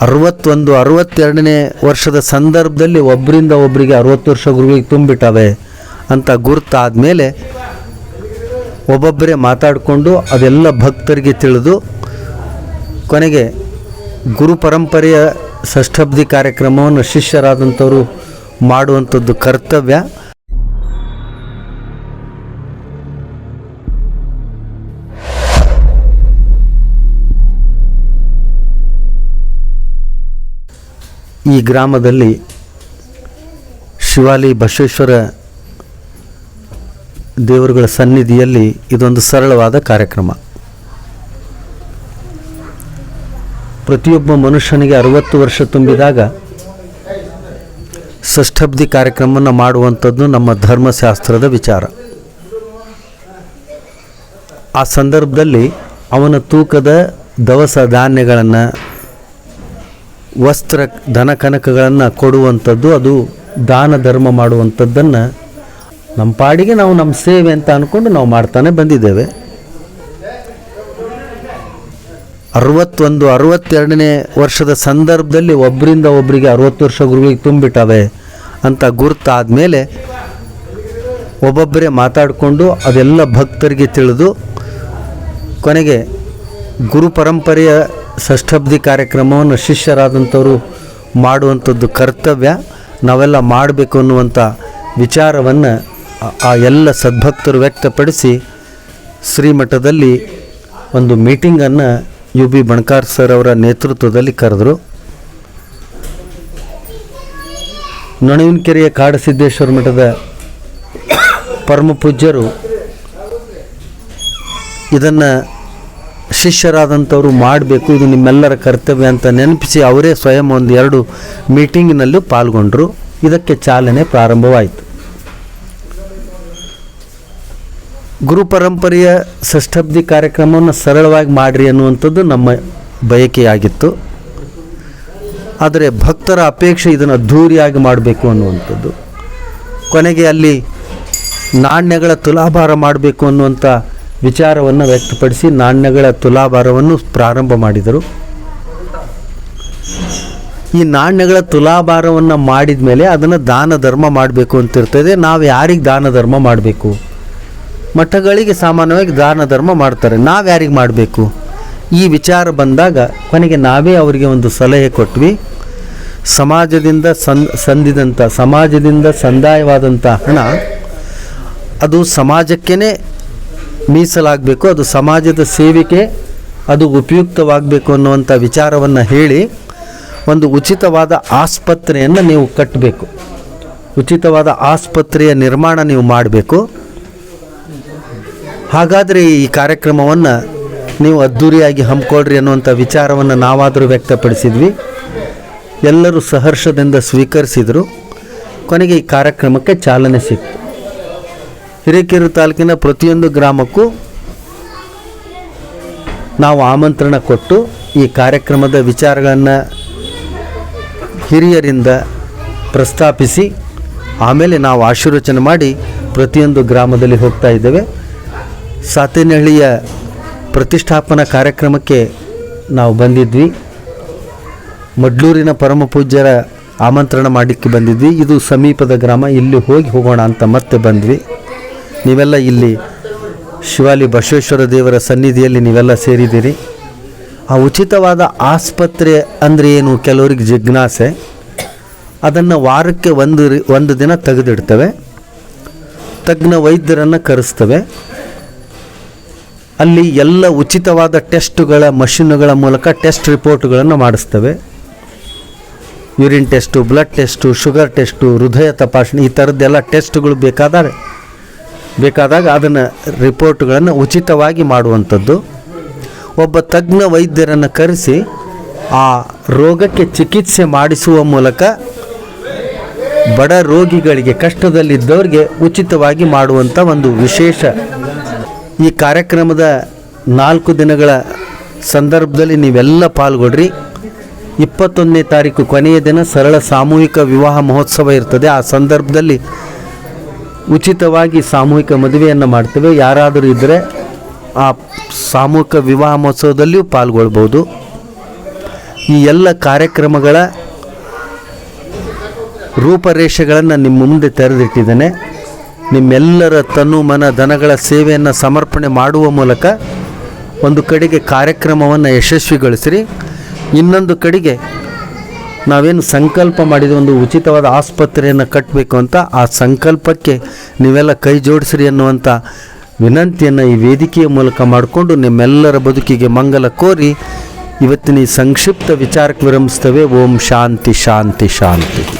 ಅರವತ್ತೊಂದು, ಅರವತ್ತೆರಡನೇ ವರ್ಷದ ಸಂದರ್ಭದಲ್ಲಿ ಒಬ್ಬರಿಂದ ಒಬ್ಬರಿಗೆ ಅರವತ್ತು ವರ್ಷ ಗುರುಗಳಿಗೆ ತುಂಬಿಟ್ಟವೆ ಅಂತ ಗುರುತಾದಮೇಲೆ ಒಬ್ಬೊಬ್ಬರೇ ಮಾತಾಡಿಕೊಂಡು ಅದೆಲ್ಲ ಭಕ್ತರಿಗೆ ತಿಳಿದು ಕೊನೆಗೆ ಗುರು ಪರಂಪರೆಯ ಷಷ್ಠಬ್ದಿ ಕಾರ್ಯಕ್ರಮವನ್ನು ಶಿಷ್ಯರಾದಂಥವರು ಮಾಡುವಂಥದ್ದು ಕರ್ತವ್ಯ. ಈ ಗ್ರಾಮದಲ್ಲಿ ಶಿವಾಲಿ ಬಸವೇಶ್ವರ ದೇವರುಗಳ ಸನ್ನಿಧಿಯಲ್ಲಿ ಇದೊಂದು ಸರಳವಾದ ಕಾರ್ಯಕ್ರಮ. ಪ್ರತಿಯೊಬ್ಬ ಮನುಷ್ಯನಿಗೆ ಅರವತ್ತು ವರ್ಷ ತುಂಬಿದಾಗ ಷಷ್ಠಬ್ದಿ ಕಾರ್ಯಕ್ರಮವನ್ನು ಮಾಡುವಂಥದ್ದು ನಮ್ಮ ಧರ್ಮಶಾಸ್ತ್ರದ ವಿಚಾರ. ಆ ಸಂದರ್ಭದಲ್ಲಿ ಅವನ ತೂಕದ ದವಸ ಧಾನ್ಯಗಳನ್ನು ವಸ್ತ್ರ ಧನ ಕನಕಗಳನ್ನು ಕೊಡುವಂಥದ್ದು, ಅದು ದಾನ ಧರ್ಮ ಮಾಡುವಂಥದ್ದನ್ನು ನಮ್ಮ ಪಾಡಿಗೆ ನಾವು ನಮ್ಮ ಸೇವೆ ಅಂತ ಅಂದ್ಕೊಂಡು ನಾವು ಮಾಡ್ತಾನೆ ಬಂದಿದ್ದೇವೆ. ಅರವತ್ತೊಂದು, ಅರವತ್ತೆರಡನೇ ವರ್ಷದ ಸಂದರ್ಭದಲ್ಲಿ ಒಬ್ಬರಿಂದ ಒಬ್ಬರಿಗೆ ಅರವತ್ತು ವರ್ಷ ಗುರುಗಳಿಗೆ ತುಂಬಿಟ್ಟಾವೆ ಅಂತ ಗುರುತಾದ ಮೇಲೆ ಒಬ್ಬೊಬ್ಬರೇ ಮಾತಾಡಿಕೊಂಡು ಅದೆಲ್ಲ ಭಕ್ತರಿಗೆ ತಿಳಿದು ಕೊನೆಗೆ ಗುರು ಪರಂಪರೆಯ ಷಷ್ಠಬ್ದಿ ಕಾರ್ಯಕ್ರಮವನ್ನು ಶಿಷ್ಯರಾದಂಥವರು ಮಾಡುವಂಥದ್ದು ಕರ್ತವ್ಯ. ನಾವೆಲ್ಲ ಮಾಡಬೇಕು ಅನ್ನುವಂಥ ವಿಚಾರವನ್ನು ಆ- ಎಲ್ಲ ಸದ್ಭಕ್ತರು ವ್ಯಕ್ತಪಡಿಸಿ ಶ್ರೀಮಠದಲ್ಲಿ ಒಂದು ಮೀಟಿಂಗನ್ನು ಯು ಬಿ ಬಣಕಾರ್ ಸರ್ ಅವರ ನೇತೃತ್ವದಲ್ಲಿ ಕರೆದರು. ನೊಣವಿನಕೆರೆಯ ಕಾಡಸಿದ್ದೇಶ್ವರ ಮಠದ ಪರಮ ಪೂಜ್ಯರು ಇದನ್ನು ಶಿಷ್ಯರಾದಂಥವರು ಮಾಡಬೇಕು, ಇದು ನಿಮ್ಮೆಲ್ಲರ ಕರ್ತವ್ಯ ಅಂತ ನೆನಪಿಸಿ ಅವರೇ ಸ್ವಯಂ ಒಂದು ಎರಡು ಮೀಟಿಂಗಿನಲ್ಲೂ ಪಾಲ್ಗೊಂಡರು. ಇದಕ್ಕೆ ಚಾಲನೆ ಪ್ರಾರಂಭವಾಯಿತು. ಗುರು ಪರಂಪರೆಯ ಷಷ್ಠಬ್ದಿ ಕಾರ್ಯಕ್ರಮವನ್ನು ಸರಳವಾಗಿ ಮಾಡಿರಿ ಅನ್ನುವಂಥದ್ದು ನಮ್ಮ ಬಯಕೆಯಾಗಿತ್ತು. ಆದರೆ ಭಕ್ತರ ಅಪೇಕ್ಷೆ ಇದನ್ನು ಅದ್ಧೂರಿಯಾಗಿ ಮಾಡಬೇಕು ಅನ್ನುವಂಥದ್ದು. ಕೊನೆಗೆ ಅಲ್ಲಿ ನಾಣ್ಯಗಳ ತುಲಾಭಾರ ಮಾಡಬೇಕು ಅನ್ನುವಂಥ ವಿಚಾರವನ್ನು ವ್ಯಕ್ತಪಡಿಸಿ ನಾಣ್ಯಗಳ ತುಲಾಭಾರವನ್ನು ಪ್ರಾರಂಭ ಮಾಡಿದರು. ಈ ನಾಣ್ಯಗಳ ತುಲಾಭಾರವನ್ನು ಮಾಡಿದ ಮೇಲೆ ಅದನ್ನು ದಾನ ಧರ್ಮ ಮಾಡಬೇಕು ಅಂತಿರ್ತದೆ ನಾವು ಯಾರಿಗೆ ದಾನ ಧರ್ಮ ಮಾಡಬೇಕು? ಮಠಗಳಿಗೆ ಸಾಮಾನ್ಯವಾಗಿ ದಾನ ಧರ್ಮ ಮಾಡ್ತಾರೆ. ನಾವು ಯಾರಿಗೆ ಮಾಡಬೇಕು? ಈ ವಿಚಾರ ಬಂದಾಗ ಕೊನೆಗೆ ನಾವೇ ಅವರಿಗೆ ಒಂದು ಸಲಹೆ ಕೊಟ್ವಿ. ಸಮಾಜದಿಂದ ಸಂ, ಸಂದಿದಂಥ, ಸಮಾಜದಿಂದ ಸಂದಾಯವಾದಂಥ ಹಣ, ಅದು ಸಮಾಜಕ್ಕೇ ಮೀಸಲಾಗಬೇಕು, ಅದು ಸಮಾಜದ ಸೇವೆಗೆ ಅದು ಉಪಯುಕ್ತವಾಗಬೇಕು ಅನ್ನುವಂಥ ವಿಚಾರವನ್ನು ಹೇಳಿ ಒಂದು ಉಚಿತವಾದ ಆಸ್ಪತ್ರೆಯನ್ನು ನೀವು ಕಟ್ಟಬೇಕು ಉಚಿತವಾದ ಆಸ್ಪತ್ರೆಯ ನಿರ್ಮಾಣ ನೀವು ಮಾಡಬೇಕು. ಹಾಗಾದರೆ ಈ ಕಾರ್ಯಕ್ರಮವನ್ನು ನೀವು ಅದ್ಧೂರಿಯಾಗಿ ಹಮ್ಮಿಕೊಳ್ಳ್ರಿ ಅನ್ನುವಂಥ ವಿಚಾರವನ್ನು ನಾವಾದರೂ ವ್ಯಕ್ತಪಡಿಸಿದ್ವಿ. ಎಲ್ಲರೂ ಸಹರ್ಷದಿಂದ ಸ್ವೀಕರಿಸಿದರು. ಕೊನೆಗೆ ಈ ಕಾರ್ಯಕ್ರಮಕ್ಕೆ ಚಾಲನೆ ಸಿಕ್ತು. ಹಿರೇಕೆರೆ ತಾಲೂಕಿನ ಪ್ರತಿಯೊಂದು ಗ್ರಾಮಕ್ಕೂ ನಾವು ಆಮಂತ್ರಣ ಕೊಟ್ಟು ಈ ಕಾರ್ಯಕ್ರಮದ ವಿಚಾರಗಳನ್ನು ಹಿರಿಯರಿಂದ ಪ್ರಸ್ತಾಪಿಸಿ, ಆಮೇಲೆ ನಾವು ಆಶೀರ್ವಚನೆ ಮಾಡಿ ಪ್ರತಿಯೊಂದು ಗ್ರಾಮದಲ್ಲಿ ಹೋಗ್ತಾ ಇದ್ದೇವೆ. ಸಾತೇನಹಳ್ಳಿಯ ಪ್ರತಿಷ್ಠಾಪನಾ ಕಾರ್ಯಕ್ರಮಕ್ಕೆ ನಾವು ಬಂದಿದ್ವಿ. ಮಡ್ಲೂರಿನ ಪರಮ ಪೂಜ್ಯರ ಆಮಂತ್ರಣ ಮಾಡಲಿಕ್ಕೆ ಬಂದಿದ್ವಿ. ಇದು ಸಮೀಪದ ಗ್ರಾಮ, ಇಲ್ಲಿ ಹೋಗಿ ಹೋಗೋಣ ಅಂತ ಮತ್ತೆ ಬಂದ್ವಿ. ನೀವೆಲ್ಲ ಇಲ್ಲಿ ಶಿವಾಲಿ ಬಸವೇಶ್ವರ ದೇವರ ಸನ್ನಿಧಿಯಲ್ಲಿ ನೀವೆಲ್ಲ ಸೇರಿದ್ದೀರಿ. ಆ ಉಚಿತವಾದ ಆಸ್ಪತ್ರೆ ಅಂದರೆ ಏನು? ಕೆಲವರಿಗೆ ಜಿಜ್ಞಾಸೆ. ಅದನ್ನು ವಾರಕ್ಕೆ ಒಂದು ಒಂದು ದಿನ ತೆಗೆದಿಡ್ತವೆ. ತಜ್ಞ ವೈದ್ಯರನ್ನು ಕರೆಸ್ತವೆ. ಅಲ್ಲಿ ಎಲ್ಲ ಉಚಿತವಾದ ಟೆಸ್ಟುಗಳ, ಮಷಿನ್ಗಳ ಮೂಲಕ ಟೆಸ್ಟ್ ರಿಪೋರ್ಟ್ಗಳನ್ನು ಮಾಡಿಸ್ತವೆ. Urine test, blood test, sugar test, ಹೃದಯ ತಪಾಸಣೆ ಈ ಥರದ್ದೆಲ್ಲ ಟೆಸ್ಟ್ಗಳು ಬೇಕಾದಾಗ ಬೇಕಾದಾಗ ಅದನ್ನು ರಿಪೋರ್ಟ್ಗಳನ್ನು ಉಚಿತವಾಗಿ ಮಾಡುವಂಥದ್ದು. ಒಬ್ಬ ತಜ್ಞ ವೈದ್ಯರನ್ನು ಕರೆಸಿ ಆ ರೋಗಕ್ಕೆ ಚಿಕಿತ್ಸೆ ಮಾಡಿಸುವ ಮೂಲಕ ಬಡ ರೋಗಿಗಳಿಗೆ ಕಷ್ಟದಲ್ಲಿದ್ದವರಿಗೆ ಉಚಿತವಾಗಿ ಮಾಡುವಂಥ ಒಂದು ವಿಶೇಷ ಈ ಕಾರ್ಯಕ್ರಮದ ನಾಲ್ಕು ದಿನಗಳ ಸಂದರ್ಭದಲ್ಲಿ ನೀವೆಲ್ಲ ಪಾಲ್ಗೊಡ್ರಿ. ಇಪ್ಪತ್ತೊಂದನೇ ತಾರೀಕು ಕೊನೆಯ ದಿನ ಸರಳ ಸಾಮೂಹಿಕ ವಿವಾಹ ಮಹೋತ್ಸವ ಇರ್ತದೆ. ಆ ಸಂದರ್ಭದಲ್ಲಿ ಉಚಿತವಾಗಿ ಸಾಮೂಹಿಕ ಮದುವೆಯನ್ನು ಮಾಡ್ತೇವೆ. ಯಾರಾದರೂ ಇದ್ದರೆ ಆ ಸಾಮೂಹಿಕ ವಿವಾಹ ಮಹೋತ್ಸವದಲ್ಲಿಯೂ ಪಾಲ್ಗೊಳ್ಬೋದು ಈ ಎಲ್ಲ ಕಾರ್ಯಕ್ರಮಗಳ ರೂಪರೇಷೆಗಳನ್ನು ನಿಮ್ಮ ಮುಂದೆ ತೆರೆದಿಟ್ಟಿದ್ದೇನೆ. ನಿಮ್ಮೆಲ್ಲರ ತನು ಮನ ಧನಗಳ ಸೇವೆಯನ್ನು ಸಮರ್ಪಣೆ ಮಾಡುವ ಮೂಲಕ ಒಂದು ಕಡೆಗೆ ಕಾರ್ಯಕ್ರಮವನ್ನು ಯಶಸ್ವಿಗೊಳಿಸಿರಿ. ಇನ್ನೊಂದು ಕಡೆಗೆ ನಾವೇನು ಸಂಕಲ್ಪ ಮಾಡಿದ ಒಂದು ಉಚಿತವಾದ ಆಸ್ಪತ್ರೆಯನ್ನು ಕಟ್ಟಬೇಕು ಅಂತ ಆ ಸಂಕಲ್ಪಕ್ಕೆ ನೀವೆಲ್ಲ ಕೈ ಜೋಡಿಸ್ರಿ ಅನ್ನುವಂಥ ವಿನಂತಿಯನ್ನು ಈ ವೇದಿಕೆಯ ಮೂಲಕ ಮಾಡಿಕೊಂಡು ನಿಮ್ಮೆಲ್ಲರ ಬದುಕಿಗೆ ಮಂಗಲ ಕೋರಿ ಇವತ್ತಿನ ಈ ಸಂಕ್ಷಿಪ್ತ ವಿಚಾರಕ್ಕೆ ವಿರಮಿಸ್ತೇವೆ ಓಂ ಶಾಂತಿ ಶಾಂತಿ ಶಾಂತಿ.